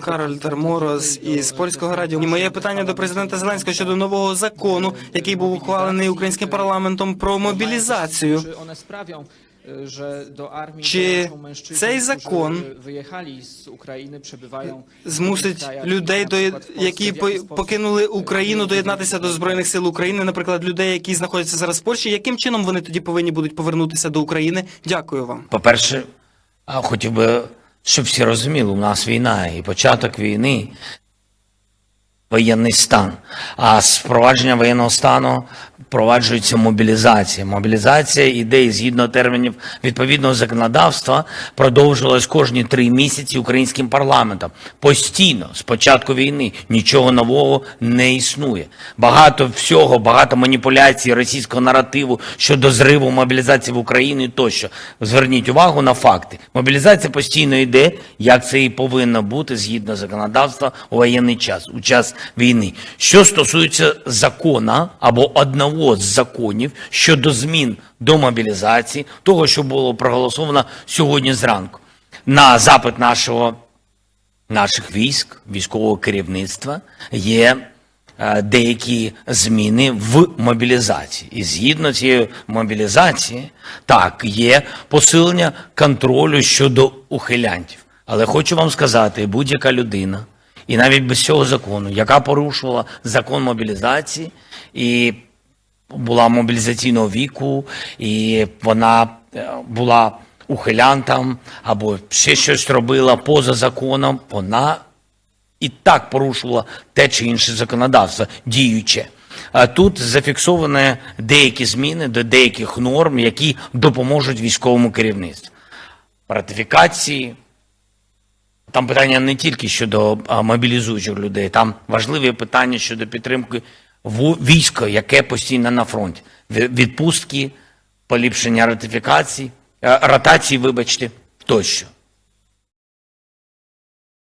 Кароль Терморос із польського радіо. І моє питання до президента Зеленського щодо нового закону, який був ухвалений українським парламентом про мобілізацію. Dołączą mężczyźni, цей закон Змусить людей, до які по- покинули Україну, доєднатися до збройних сил України, наприклад, людей, які знаходяться зараз в Польщі. Яким чином вони тоді повинні будуть повернутися до України? Дякую вам. По-перше, а, хотів би, щоб всі розуміли, у нас війна і початок війни, воєнний стан. А з впровадження воєнного стану впроваджується мобілізація. Мобілізація іде згідно термінів відповідного законодавства продовжувалась кожні три місяці українським парламентом. Постійно, з початку війни, нічого нового не існує. Багато всього, багато маніпуляцій російського наративу щодо зриву мобілізації в Україні тощо. Зверніть увагу на факти. Мобілізація постійно йде, як це і повинно бути згідно законодавства у воєнний час, у час війни. Що стосується закона або одного з законів щодо змін до мобілізації, того, що було проголосовано сьогодні зранку, на запит нашого наших військ, військового керівництва є е, деякі зміни в мобілізації. І згідно цієї мобілізації, так, є посилення контролю щодо ухилянтів. Але хочу вам сказати, будь-яка людина, і навіть без цього закону, яка порушувала закон мобілізації і була мобілізаційного віку, і вона е, була ухилянтом або ще щось робила поза законом, вона і так порушувала те чи інше законодавство діюче. А Тут зафіксовані деякі зміни до деяких норм, які допоможуть військовому керівництву. Ратифікації. Там питання не тільки щодо мобілізуючих людей, там важливі питання щодо підтримки війська, яке постійно на фронті. Ві- Відпустки, поліпшення ратифікацій, е, ротації, вибачте, тощо.